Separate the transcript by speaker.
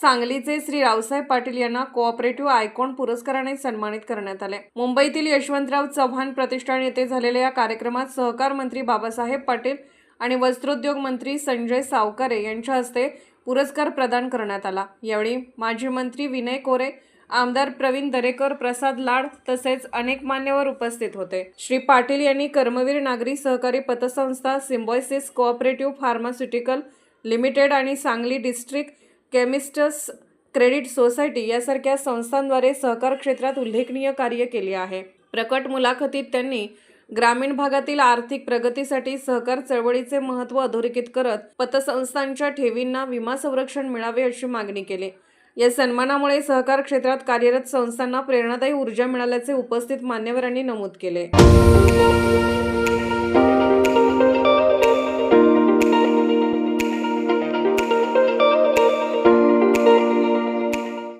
Speaker 1: सांगलीचे श्री रावसाहेब पाटील यांना cooperative icon पुरस्काराने सन्मानित करण्यात आले. मुंबईतील यशवंतराव चव्हाण प्रतिष्ठान येथे झालेल्या या कार्यक्रमात सहकार मंत्री बाबासाहेब पाटील आणि वस्त्रोद्योग मंत्री संजय सावकारे यांच्या हस्ते पुरस्कार प्रदान करण्यात आला. यावेळी माजी मंत्री विनय कोरे आमदार प्रवीण दरेकर प्रसाद लाड तसेच अनेक मान्यवर उपस्थित होते. श्री पाटील यांनी कर्मवीर नागरी सहकारी पतसंस्था सिम्बॉयसिस कोऑपरेटिव्ह फार्मास्युटिकल लिमिटेड आणि Sangli district chemists credit society यासारख्या संस्थांद्वारे सहकार क्षेत्रात उल्लेखनीय कार्य केले आहे. प्रकट मुलाखतीत त्यांनी ग्रामीण भागातील आर्थिक प्रगतीसाठी सहकार चळवळीचे महत्त्व अधोरेखित करत पतसंस्थांच्या ठेवींना विमा संरक्षण मिळावे अशी मागणी केली. या सन्मानामुळे सहकार क्षेत्रात कार्यरत संस्थांना प्रेरणादायी ऊर्जा मिळाल्याचे उपस्थित मान्यवरांनी नमूद केले.